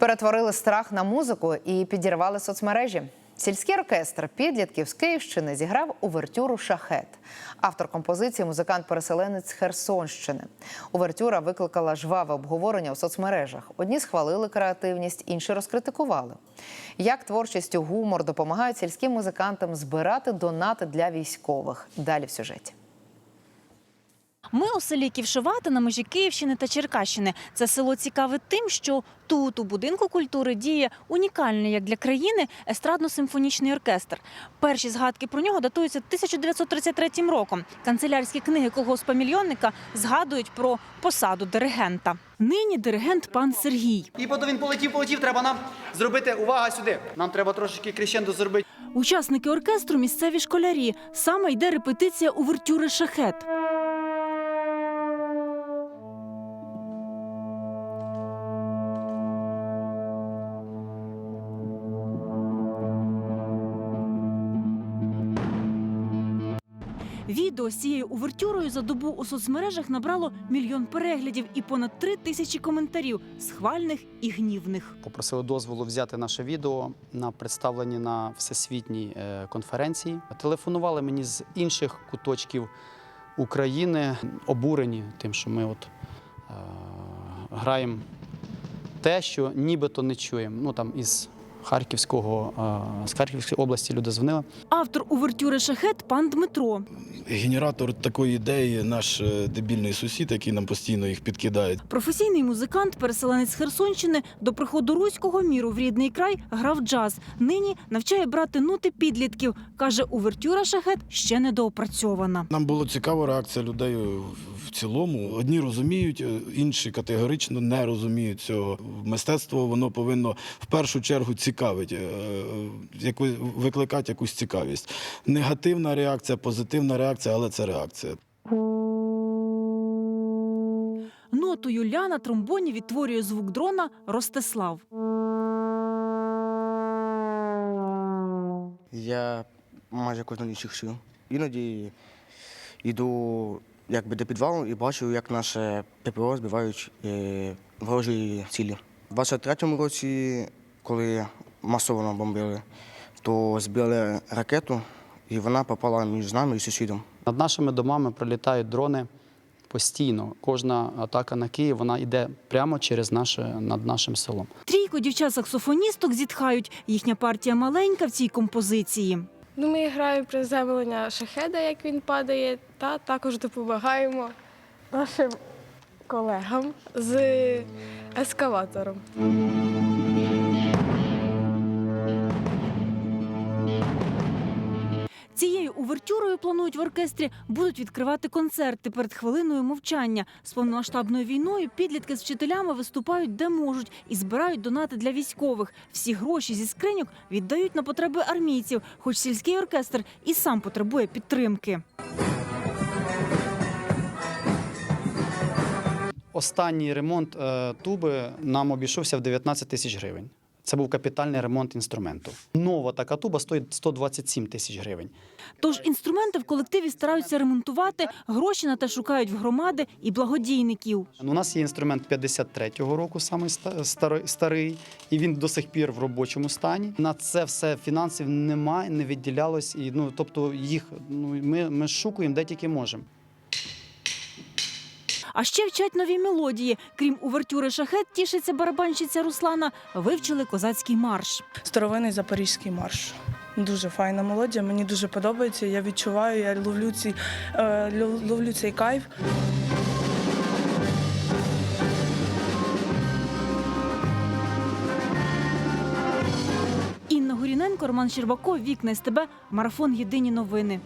Перетворили страх на музику і підірвали соцмережі. Сільський оркестр підлітків з Київщини зіграв увертюру Шахет. Автор композиції музикант-переселенець Херсонщини. Увертюра викликала жваве обговорення у соцмережах. Одні схвалили креативність, інші розкритикували. Як творчість і гумор допомагають сільським музикантам збирати донати для військових? Далі в сюжеті. Ми у селі Ківшовата на межі Київщини та Черкащини. Це село цікаве тим, що тут, у будинку культури, діє унікальний як для країни естрадно-симфонічний оркестр. Перші згадки про нього датуються 1933 роком. Канцелярські книги колгоспа мільйонника згадують про посаду диригента. Нині диригент пан Сергій. І потім він полетів, полетів. Треба нам зробити увага сюди. Нам треба трошечки крещендо зробити. Учасники оркестру місцеві школярі. Саме йде репетиція увертюри шахет. Відео з цією увертюрою за добу у соцмережах набрало мільйон переглядів і понад три тисячі коментарів схвальних і гнівних. Попросили дозволу взяти наше відео на представленні на всесвітній е, конференції. Телефонували мені з інших куточків України, обурені тим, що ми от е, граємо те, що нібито не чуємо. Ну там із Харківського е, з Харківської області люди дзвонили. Автор увертюри шахет пан Дмитро. Генератор такої ідеї наш е, дебільний сусід, який нам постійно їх підкидає. Професійний музикант, переселенець з Херсонщини, до приходу руського міру в рідний край грав джаз. Нині навчає брати нути підлітків. Каже, увертюра шахет ще не доопрацьована. Нам було цікава реакція людей в- цілому. Одні розуміють, е, інші категорично не розуміють цього. Мистецтво воно повинно в першу чергу цікавити, е, яку- викликати якусь цікавість. Негативна реакція, позитивна реакція, але це реакція. Ноту Юля на тромбоні відтворює звук дрона Ростислав. Я майже кожну ніч їх. Іноді йду якби до підвалу і бачу, як наше ППО збивають е, ворожі цілі. У 23-му році, коли масово бомбили, то збили ракету, і вона попала між нами і сусідом. Над нашими домами пролітають дрони постійно. Кожна атака на Київ вона йде прямо через наше над нашим селом. Трійко дівчат-саксофоністок зітхають. Їхня партія маленька в цій композиції. Ну, ми граємо приземлення шахеда, як він падає, та також допомагаємо нашим колегам з ескаватором. Цією увертюрою планують в оркестрі будуть відкривати концерти перед хвилиною мовчання. З повномасштабною війною підлітки з вчителями виступають де можуть і збирають донати для військових. Всі гроші зі скриньок віддають на потреби армійців, хоч сільський оркестр і сам потребує підтримки. Останній ремонт е, туби нам обійшовся в 19 тисяч гривень. Це був капітальний ремонт інструменту. Нова така туба стоїть 127 тисяч гривень. Тож інструменти в колективі стараються ремонтувати, гроші на те шукають в громади і благодійників. У нас є інструмент 53-го року, ста- старий, і він до сих пір в робочому стані. На це все фінансів немає, не відділялось. І, ну, тобто їх ну, ми, ми шукаємо де тільки можемо. А ще вчать нові мелодії. Крім увертюри шахет, тішиться барабанщиця Руслана, вивчили козацький марш. Старовинний запорізький марш. Дуже файна мелодія, мені дуже подобається. Я відчуваю, я ловлю, ці, е, ловлю цей кайф. Інна Гуріненко, Роман Щербаков, Вікна СТБ, Марафон Єдині новини.